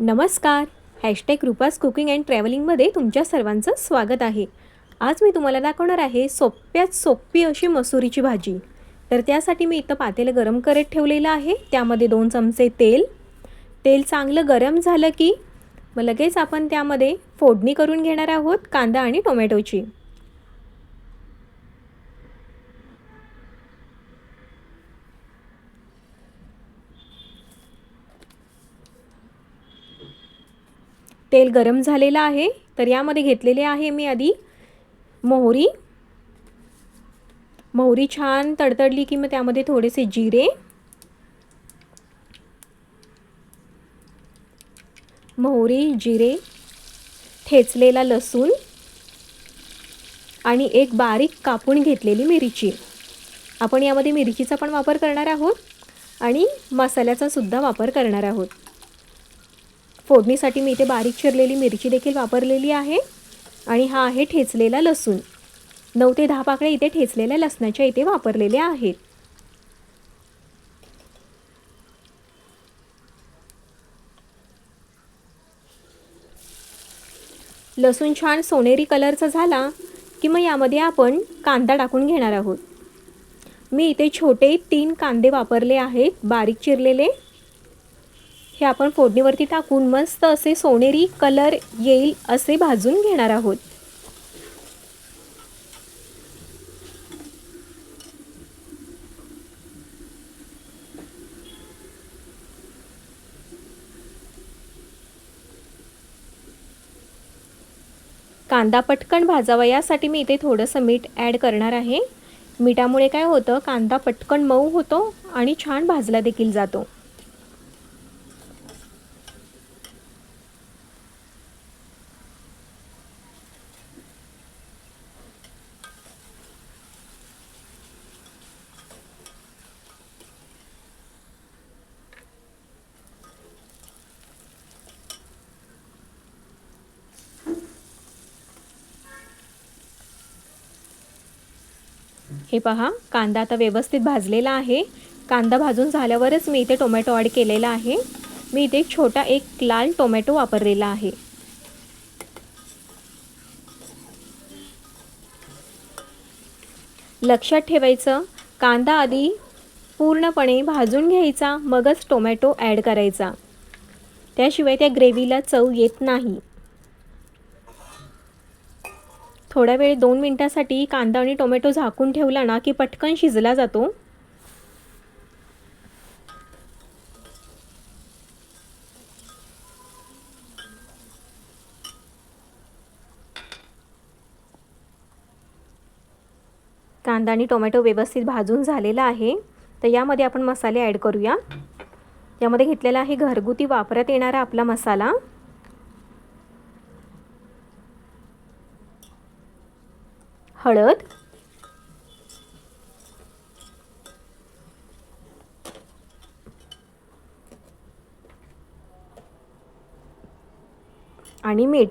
नमस्कार. Hashtag Rupa's cooking and ट्रॅव्हलिंगमध्ये तुमच्या सर्वांचं स्वागत आहे. आज मी तुम्हाला दाखवणार आहे सोप्यात सोपी अशी मसुरीची भाजी. तर त्यासाठी मी इथं पातेलं गरम करत ठेवलेलं आहे. त्यामध्ये दोन चमचे तेल. तेल चांगलं गरम झालं की मग लगेच आपण त्यामध्ये फोडणी करून घेणार आहोत कांदा आणि टोमॅटोची. तेल गरम झालेलं आहे. तर यामध्ये घेतलेले आहे मी आधी मोहरी. मोहरी छान तडतडली की मग त्यामध्ये थोडेसे जिरे. मोहरी जिरे ठेचलेला लसूण आणि एक बारीक कापून घेतलेली मिरची. आपण यामध्ये मिरचीचा पण वापर करणार आहोत आणि मसाल्याचा सुद्धा वापर करणार आहोत. फोडणीसाठी मी इथे बारीक चिरलेली मिरची देखील वापरलेली आहे. आणि हा आहे ठेचलेला लसूण. नऊ ते दहा पाकळे इथे ठेचलेल्या लसणाच्या इथे वापरलेल्या आहेत. लसूण छान सोनेरी कलरचा झाला की मग यामध्ये आपण कांदा टाकून घेणार आहोत. मी इथे छोटे तीन कांदे वापरले आहेत बारीक चिरलेले. हे आपण फोडणीवरती टाकून मस्त असे सोनेरी कलर येईल असे भाजून घेणार आहोत. कांदा पटकन भाजावा यासाठी मी इथे थोडंसं मीठ ॲड करणार आहे. मिठामुळे काय होतं कांदा पटकन मऊ होतो आणि छान भाजला देखील जातो. हे पहा कांदा आता व्यवस्थित भाजलेला आहे. कांदा भाजून झाल्यावरच मी इथे टोमॅटो ॲड केलेला आहे. मी इथे एक छोटा एक लाल टोमॅटो वापरलेला आहे. लक्षात ठेवायचं कांदा आधी पूर्णपणे भाजून घ्यायचा मगच टोमॅटो ॲड करायचा. त्याशिवाय त्या ग्रेव्हीला चव येत नाही. थोड्या वेळ दोन मिनटासाठी कांदा आणि टोमॅटो झाकून ठेवला ना की पटकन शिजला जातो. कांदा आणि टोमॅटो व्यवस्थित भाजून झालेला आहे. तर यामध्ये आपण मसाले ॲड करूया. यामध्ये घेतलेला आहे घरगुती वापरात येणारा आपला मसाला. हळद. आणि मीठ.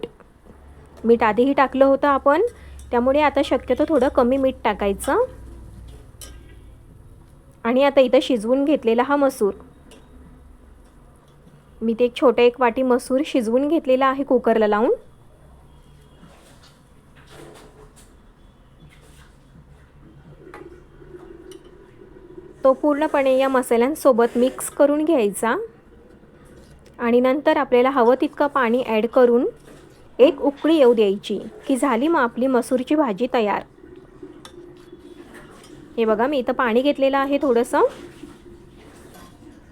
मीठ आधीही टाकलं होतं आपण. त्यामुळे आता शक्यतो थोडं कमी मीठ टाकायचं. आणि आता इथं शिजवून घेतलेला हा मसूर. मी ते एक छोटं एक वाटी मसूर शिजवून घेतलेला आहे कुकरला लावून. तो पूर्णपणे या मसाल्यांसोबत मिक्स करून घ्यायचा. आणि नंतर आपल्याला हवं तितकं पाणी ॲड करून एक उकळी येऊ द्यायची की झाली मग आपली मसूरची भाजी तयार. हे बघा मी इथं पाणी घेतलेलं आहे थोडंसं.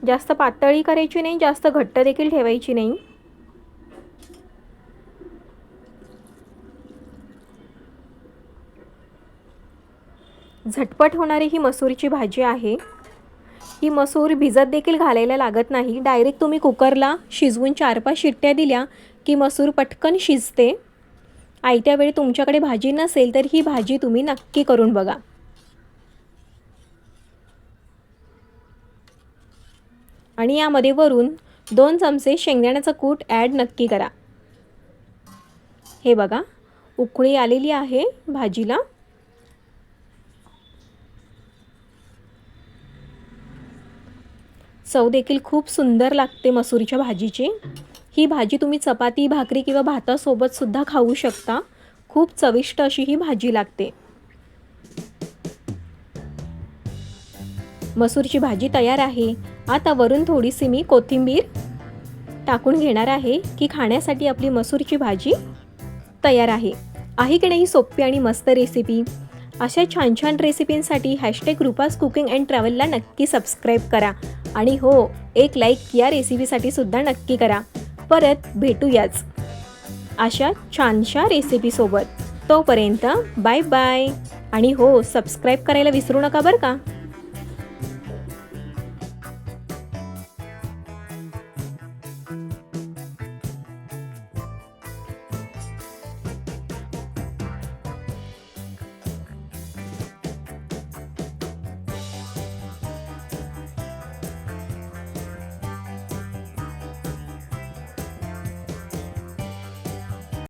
जास्त पातळी करायची नाही जास्त घट्ट देखील ठेवायची नाही. झटपट होणारी ही मसूरची भाजी आहे. ही मसूर भिजत देखील घालायला लागत नाही. डायरेक्ट तुम्ही कुकरला शिजवून चार पाच शिट्ट्या दिल्या की मसूर पटकन शिजते. आयत्या वेळी तुमच्याकडे भाजी नसेल तर ही भाजी तुम्ही नक्की करून बघा. आणि यामध्ये वरून दोन चमचे शेंगदाण्याचं कूट ॲड नक्की करा. हे बघा उकळी आलेली आहे भाजीला. चव देखील खूप सुंदर लागते मसूरच्या भाजीची. ही भाजी तुम्ही चपाती भाकरी किंवा भातासोबत सुद्धा खाऊ शकता. खूप चविष्ट अशी ही भाजी लागते. मसूरची भाजी तयार आहे. आता वरून थोडीशी मी कोथिंबीर टाकून घेणार आहे की खाण्यासाठी आपली मसूरची भाजी तयार आहे. आहे की नाही सोपी आणि मस्त रेसिपी अशा छान छान रेसिपींसाठी हॅशटॅग रुपास कुकिंग अँड ट्रॅव्हलला नक्की सबस्क्राईब करा. आणि हो एक लाईक या रेसिपीसाठी सुद्धा नक्की करा. परत भेटूयाच अशा छानशा रेसिपीसोबत तोपर्यंत बाय बाय आणि हो सबस्क्राईब करायला विसरू नका बरं का?